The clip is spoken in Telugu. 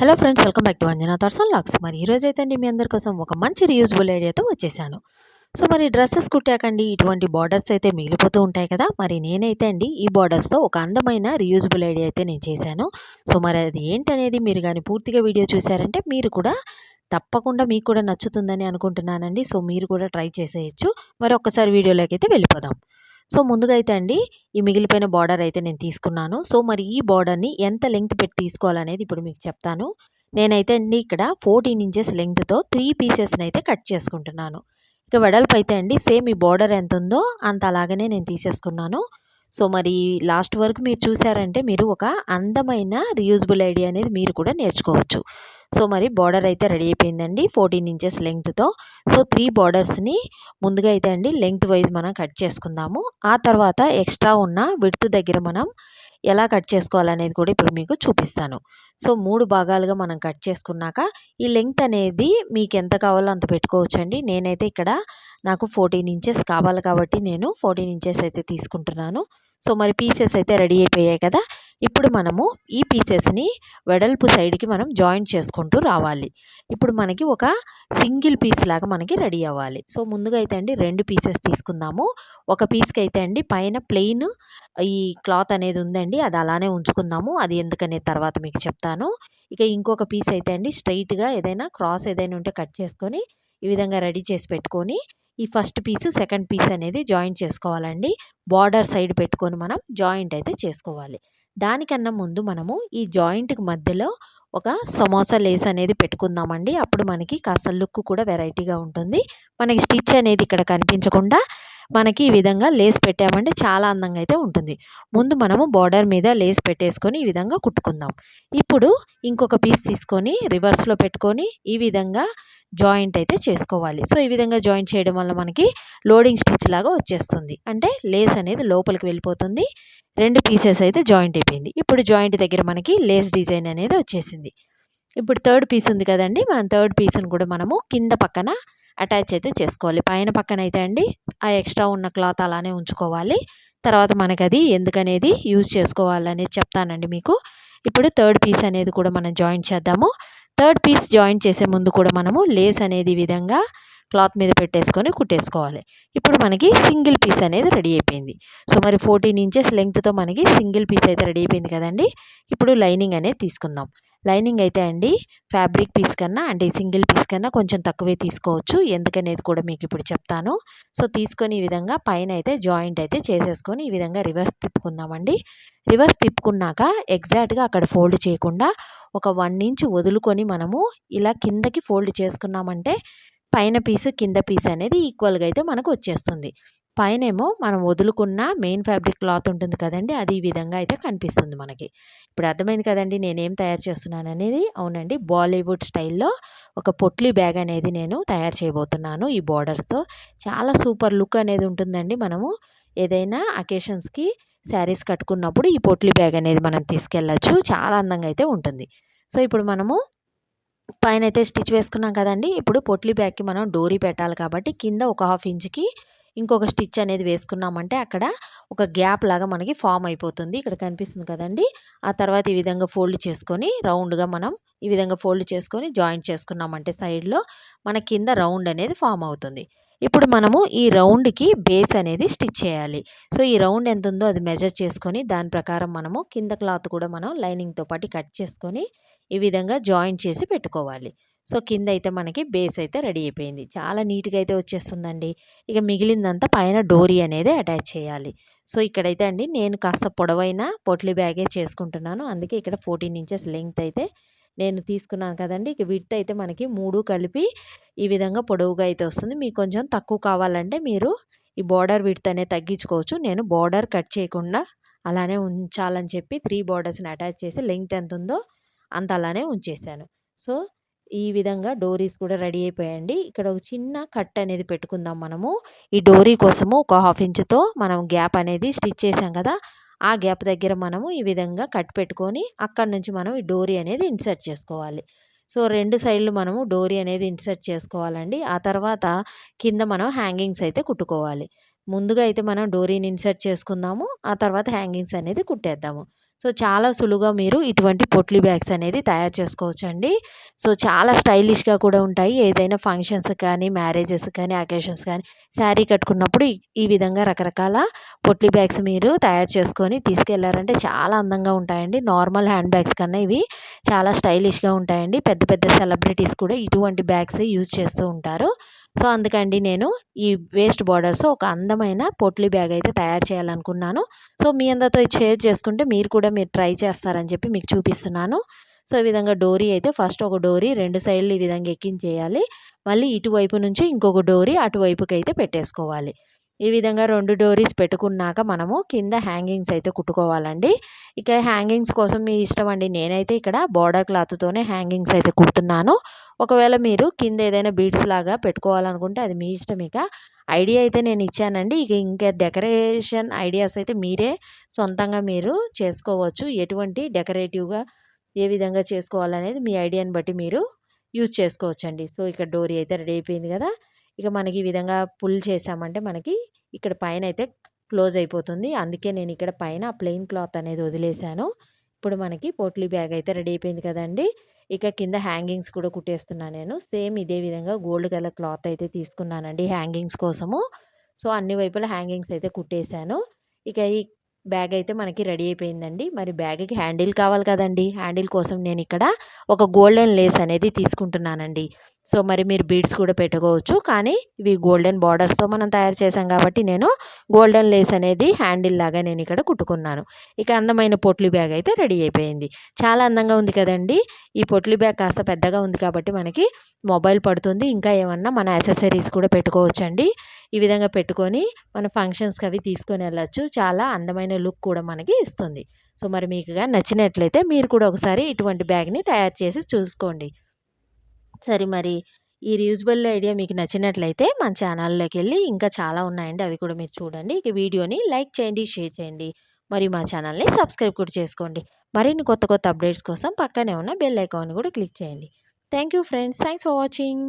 Hello friends welcome back to Anjana thoughts lux మరి ఈరోజు అయితే అండి మీ అందరి కోసం ఒక మంచి రియూజబుల్ ఐడియాతో వచ్చేసాను. సో మరి డ్రెస్సెస్ కుట్టాకండి ఇటువంటి బార్డర్స్ అయితే మిగిలిపోతూ ఉంటాయి కదా. మరి నేనైతే అండి ఈ బార్డర్స్తో ఒక అందమైన రియూజబుల్ ఐడియా అయితే నేను చేశాను. సో మరి అది ఏంటనేది మీరు కానీ పూర్తిగా వీడియో చూసారంటే మీరు కూడా తప్పకుండా మీకు కూడా నచ్చుతుందని అనుకుంటున్నానండి. సో మీరు కూడా ట్రై చేసేయచ్చు. మరి ఒక్కసారి వీడియోలోకి అయితే వెళ్ళిపోదాం. సో ముందుగా అయితే అండి ఈ మిగిలిపోయిన బార్డర్ అయితే నేను తీసుకున్నాను. సో మరి ఈ బార్డర్ని ఎంత లెంగ్త్ పెట్టి తీసుకోవాలనేది ఇప్పుడు మీకు చెప్తాను. నేనైతే అండి ఇక్కడ ఫోర్టీన్ ఇంచెస్ లెంగ్త్తో త్రీ పీసెస్ని అయితే కట్ చేసుకుంటున్నాను. ఇక వెడల్పు అయితే అండి సేమ్ ఈ బార్డర్ ఎంత ఉందో అంత అలాగనే నేను తీసేసుకున్నాను. సో మరి లాస్ట్ వరకు మీరు చూసారంటే మీరు ఒక అందమైన రియూజబుల్ ఐడియా అనేది మీరు కూడా నేర్చుకోవచ్చు. సో మరి బార్డర్ అయితే రెడీ అయిపోయిందండి ఫోర్టీన్ ఇంచెస్ లెంగ్త్తో. సో త్రీ బార్డర్స్ని ముందుగా అయితే అండి లెంగ్త్ వైజ్ మనం కట్ చేసుకుందాము. ఆ తర్వాత ఎక్స్ట్రా ఉన్న విడ్త్ దగ్గర మనం ఎలా కట్ చేసుకోవాలనేది కూడా ఇప్పుడు మీకు చూపిస్తాను. సో మూడు భాగాలుగా మనం కట్ చేసుకున్నాక ఈ లెంగ్త్ అనేది మీకు ఎంత కావాలో అంత పెట్టుకోవచ్చండి. నేనైతే ఇక్కడ నాకు ఫోర్టీన్ ఇంచెస్ కావాలి కాబట్టి నేను ఫోర్టీన్ ఇంచెస్ అయితే తీసుకుంటున్నాను. సో మరి పీసెస్ అయితే రెడీ అయిపోయాయి కదా. ఇప్పుడు మనము ఈ పీసెస్ని వెడల్పు సైడ్కి మనం జాయింట్ చేసుకుంటూ రావాలి. ఇప్పుడు మనకి ఒక సింగిల్ పీస్ లాగా మనకి రెడీ అవ్వాలి. సో ముందుగా అయితే అండి రెండు పీసెస్ తీసుకుందాము. ఒక పీస్కి అయితే అండి పైన ప్లెయిన్ ఈ క్లాత్ అనేది ఉందండి అది అలానే ఉంచుకుందాము. అది ఎందుకనే తర్వాత మీకు చెప్తాను. ఇక ఇంకొక పీస్ అయితే అండి స్ట్రైట్గా ఏదైనా క్రాస్ ఏదైనా ఉంటే కట్ చేసుకొని ఈ విధంగా రెడీ చేసి పెట్టుకొని ఈ ఫస్ట్ పీస్ సెకండ్ పీస్ అనేది జాయింట్ చేసుకోవాలండి. బార్డర్ సైడ్ పెట్టుకొని మనం జాయింట్ అయితే చేసుకోవాలి. దానికన్నా ముందు మనము ఈ జాయింట్కి మధ్యలో ఒక సమోసా లేస్ అనేది పెట్టుకుందామండి. అప్పుడు మనకి కాస్త లుక్ కూడా వెరైటీగా ఉంటుంది. మనకి స్టిచ్ అనేది ఇక్కడ కనిపించకుండా మనకి ఈ విధంగా లేస్ పెట్టామంటే చాలా అందంగా అయితే ఉంటుంది. ముందు మనము బార్డర్ మీద లేస్ పెట్టేసుకొని ఈ విధంగా కుట్టుకుందాం. ఇప్పుడు ఇంకొక పీస్ తీసుకొని రివర్స్లో పెట్టుకొని ఈ విధంగా జాయింట్ అయితే చేసుకోవాలి. సో ఈ విధంగా జాయింట్ చేయడం వల్ల మనకి లోడింగ్ స్టిచ్ లాగా వచ్చేస్తుంది. అంటే లేస్ అనేది లోపలికి వెళ్ళిపోతుంది. రెండు పీసెస్ అయితే జాయింట్ అయిపోయింది. ఇప్పుడు జాయింట్ దగ్గర మనకి లేస్ డిజైన్ అనేది వచ్చేసింది. ఇప్పుడు థర్డ్ పీస్ ఉంది కదండి. మనం థర్డ్ పీస్ని కూడా మనము కింద పక్కన అటాచ్ అయితే చేసుకోవాలి. పైన పక్కన అయితే అండి ఆ ఎక్స్ట్రా ఉన్న క్లాత్ అలానే ఉంచుకోవాలి. తర్వాత మనకి అది ఎందుకనేది యూజ్ చేసుకోవాలనేది చెప్తానండి మీకు. ఇప్పుడు థర్డ్ పీస్ అనేది కూడా మనం జాయిన్ చేద్దాము. థర్డ్ పీస్ జాయిన్ చేసే ముందు కూడా మనము లేస్ అనేది విధంగా క్లాత్ మీద పెట్టేసుకొని కుట్టేసుకోవాలి. ఇప్పుడు మనకి సింగిల్ పీస్ అనేది రెడీ అయిపోయింది. సో మరి ఫోర్టీన్ ఇంచెస్ లెంగ్త్తో మనకి సింగిల్ పీస్ అయితే రెడీ అయిపోయింది కదండి. ఇప్పుడు లైనింగ్ అనేది తీసుకుందాం. లైనింగ్ అయితే అండి ఫ్యాబ్రిక్ పీస్ కన్నా అంటే సింగిల్ పీస్ కన్నా కొంచెం తక్కువే తీసుకోవచ్చు. ఎందుకనేది కూడా మీకు ఇప్పుడు చెప్తాను. సో తీసుకొని ఈ విధంగా పైన అయితే జాయింట్ అయితే చేసేసుకొని ఈ విధంగా రివర్స్ తిప్పుకుందామండి. రివర్స్ తిప్పుకున్నాక ఎగ్జాక్ట్గా అక్కడ ఫోల్డ్ చేయకుండా ఒక వన్ ఇంచ్ వదులుకొని మనము ఇలా కిందకి ఫోల్డ్ చేసుకున్నామంటే పైన పీసు కింద పీస్ అనేది ఈక్వల్గా అయితే మనకు వచ్చేస్తుంది. పైనేమో మనం వదులుకున్న మెయిన్ ఫ్యాబ్రిక్ క్లాత్ ఉంటుంది కదండి అది ఈ విధంగా అయితే కనిపిస్తుంది మనకి. ఇప్పుడు అర్థమైంది కదండి నేనేం తయారు చేస్తున్నాను అనేది. అవునండి బాలీవుడ్ స్టైల్లో ఒక పొట్లీ బ్యాగ్ అనేది నేను తయారు చేయబోతున్నాను ఈ బార్డర్స్తో. చాలా సూపర్ లుక్ అనేది ఉంటుందండి మనము. ఏదైనా అకేషన్స్కి శారీస్ కట్టుకున్నప్పుడు ఈ పొట్లీ బ్యాగ్ అనేది మనం తీసుకెళ్ళచ్చు. చాలా అందంగా అయితే ఉంటుంది. సో ఇప్పుడు మనము పైన అయితే స్టిచ్ వేసుకున్నాం కదండి. ఇప్పుడు పొట్లీ బ్యాగ్కి మనం డోరీ పెట్టాలి కాబట్టి కింద ఒక హాఫ్ ఇంచ్కి ఇంకొక స్టిచ్ అనేది వేసుకున్నామంటే అక్కడ ఒక గ్యాప్ లాగా మనకి ఫామ్ అయిపోతుంది. ఇక్కడ కనిపిస్తుంది కదండి. ఆ తర్వాత ఈ విధంగా ఫోల్డ్ చేసుకొని రౌండ్గా మనం ఈ విధంగా ఫోల్డ్ చేసుకొని జాయింట్ చేసుకున్నామంటే సైడ్లో మన కింద రౌండ్ అనేది ఫామ్ అవుతుంది. ఇప్పుడు మనము ఈ రౌండ్కి బేస్ అనేది స్టిచ్ చేయాలి. సో ఈ రౌండ్ ఎంత ఉందో అది మెజర్ చేసుకొని దాని ప్రకారం మనము కింద క్లాత్ కూడా మనం లైనింగ్తో పాటు కట్ చేసుకొని ఈ విధంగా జాయింట్ చేసి పెట్టుకోవాలి. సో కింద అయితే మనకి బేస్ అయితే రెడీ అయిపోయింది. చాలా నీట్గా అయితే వచ్చేస్తుందండి. ఇక మిగిలిందంతా పైన డోరీ అనేది అటాచ్ చేయాలి. సో ఇక్కడైతే అండి నేను కాస్త పొడవైన పొట్లీ బ్యాగే చేసుకుంటున్నాను. అందుకే ఇక్కడ ఫోర్టీన్ ఇంచెస్ లెంగ్త్ అయితే నేను తీసుకున్నాను కదండి. ఇక విడ్త్ అయితే మనకి మూడు కలిపి ఈ విధంగా పొడవుగా అయితే వస్తుంది. మీకు కొంచెం తక్కువ కావాలంటే మీరు ఈ బార్డర్ విడ్త్ అనేది తగ్గించుకోవచ్చు. నేను బార్డర్ కట్ చేయకుండా అలానే ఉంచాలని చెప్పి త్రీ బార్డర్స్ని అటాచ్ చేసి లెంగ్త్ ఎంత ఉందో అంత అలానే ఉంచేసాను. సో ఈ విధంగా డోరీస్ కూడా రెడీ అయిపోయాయండి. ఇక్కడ ఒక చిన్న కట్ అనేది పెట్టుకుందాం మనము. ఈ డోరీ కోసము ఒక హాఫ్ ఇంచ్తో మనం గ్యాప్ అనేది స్టిచ్ చేసాం కదా. ఆ గ్యాప్ దగ్గర మనము ఈ విధంగా కట్ పెట్టుకొని అక్కడి నుంచి మనం ఈ డోరీ అనేది ఇన్సర్ట్ చేసుకోవాలి. సో రెండు సైడ్లు మనము డోరీ అనేది ఇన్సర్ట్ చేసుకోవాలండి. ఆ తర్వాత కింద మనం హ్యాంగింగ్స్ అయితే కుట్టుకోవాలి. ముందుగా అయితే మనం డోరీని ఇన్సర్ట్ చేసుకుందాము. ఆ తర్వాత హ్యాంగింగ్స్ అనేది కుట్టేద్దాము. సో చాలా సులువుగా మీరు ఇటువంటి పొట్లీ బ్యాగ్స్ అనేది తయారు చేసుకోవచ్చండి. సో చాలా స్టైలిష్గా కూడా ఉంటాయి. ఏదైనా ఫంక్షన్స్ కానీ మ్యారేజెస్ కానీ అకేషన్స్ కానీ శారీ కట్టుకున్నప్పుడు ఈ విధంగా రకరకాల పొట్లీ బ్యాగ్స్ మీరు తయారు చేసుకొని తీసుకెళ్ళారంటే చాలా అందంగా ఉంటాయండి. నార్మల్ హ్యాండ్ బ్యాగ్స్ కన్నా ఇవి చాలా స్టైలిష్గా ఉంటాయండి. పెద్ద పెద్ద సెలబ్రిటీస్ కూడా ఇటువంటి బ్యాగ్స్ యూజ్ చేస్తూ ఉంటారు. సో అందుకండి నేను ఈ వేస్ట్ బార్డర్స్ ఒక అందమైన పొట్లీ బ్యాగ్ అయితే తయారు చేయాలనుకున్నాను. సో మీ అందరితో షేర్ చేసుకుంటే మీరు కూడా మీరు ట్రై చేస్తారని చెప్పి మీకు చూపిస్తున్నాను. సో ఈ విధంగా డోరీ అయితే ఫస్ట్ ఒక డోరీ రెండు సైడ్లు ఈ విధంగా ఎక్కించేయాలి. మళ్ళీ ఇటువైపు నుంచి ఇంకొక డోరీ అటువైపుకి అయితే పెట్టేసుకోవాలి. ఈ విధంగా రెండు డోరీస్ పెట్టుకున్నాక మనము కింద హ్యాంగింగ్స్ అయితే కుట్టుకోవాలండి. ఇక హ్యాంగింగ్స్ కోసం మీ ఇష్టం అండి. నేనైతే ఇక్కడ బార్డర్ క్లాత్తోనే హ్యాంగింగ్స్ అయితే కుడుతున్నాను. ఒకవేళ మీరు కింద ఏదైనా బీడ్స్ లాగా పెట్టుకోవాలనుకుంటే అది మీ ఇష్టం. ఇక ఐడియా అయితే నేను ఇచ్చానండి. ఇక ఇంకా డెకరేషన్ ఐడియాస్ అయితే మీరే సొంతంగా మీరు చేసుకోవచ్చు. ఎటువంటి డెకరేటివ్గా ఏ విధంగా చేసుకోవాలనేది మీ ఐడియాని బట్టి మీరు యూజ్ చేసుకోవచ్చండి. సో ఇక్కడ డోరీ అయితే రెడీ అయిపోయింది కదా. ఇక మనకి ఈ విధంగా పుల్ చేసామంటే మనకి ఇక్కడ పైన అయితే క్లోజ్ అయిపోతుంది. అందుకే నేను ఇక్కడ పైన ప్లెయిన్ క్లాత్ అనేది వదిలేశాను ఇప్పుడు మనకి పోట్లీ బ్యాగ్ అయితే రెడీ అయిపోయింది కదండి. ఇక కింద హ్యాంగింగ్స్ కూడా కుట్టేస్తున్నాను నేను. సేమ్ ఇదే విధంగా గోల్డ్ కలర్ క్లాత్ అయితే తీసుకున్నానండి హ్యాంగింగ్స్ కోసము. సో అన్ని వైపులా హ్యాంగింగ్స్ అయితే కుట్టేశాను. ఇక ఈ బ్యాగ్ అయితే మనకి రెడీ అయిపోయిందండి. మరి బ్యాగ్కి హ్యాండిల్ కావాలి కదండి. హ్యాండిల్ కోసం నేను ఇక్కడ ఒక గోల్డెన్ లేస్ అనేది తీసుకుంటున్నానండి. సో మరి మీరు బీడ్స్ కూడా పెట్టుకోవచ్చు. కానీ ఇవి గోల్డెన్ బార్డర్స్తో మనం తయారు చేసాం కాబట్టి నేను గోల్డెన్ లేస్ అనేది హ్యాండిల్ లాగా నేను ఇక్కడ కుట్టుకున్నాను. ఇక అందమైన పొట్లీ బ్యాగ్ అయితే రెడీ అయిపోయింది. చాలా అందంగా ఉంది కదండి. ఈ పొట్లీ బ్యాగ్ కాస్త పెద్దగా ఉంది కాబట్టి మనకి మొబైల్ పడుతుంది. ఇంకా ఏమన్నా మన యాక్సెసరీస్ కూడా పెట్టుకోవచ్చండి. ఈ విధంగా పెట్టుకొని మన ఫంక్షన్స్కి అవి తీసుకొని వెళ్ళచ్చు. చాలా అందమైన లుక్ కూడా మనకి ఇస్తుంది. సో మరి మీకు నచ్చినట్లయితే మీరు కూడా ఒకసారి ఇటువంటి బ్యాగ్ని తయారు చేసి చూసుకోండి. సరే మరి. ఈ రీయూజబుల్ ఐడియా మీకు నచ్చినట్లయితే మన ఛానల్లోకి వెళ్ళి ఇంకా చాలా ఉన్నాయండి. అవి కూడా మీరు చూడండి. ఇక వీడియోని లైక్ చేయండి షేర్ చేయండి. మరి మా ఛానల్ని సబ్స్క్రైబ్ కూడా చేసుకోండి. మరిన్ని కొత్త కొత్త అప్డేట్స్ కోసం పక్కనే ఉన్న బెల్ ఐకాన్ కూడా క్లిక్ చేయండి. Thank you friends. Thanks for watching.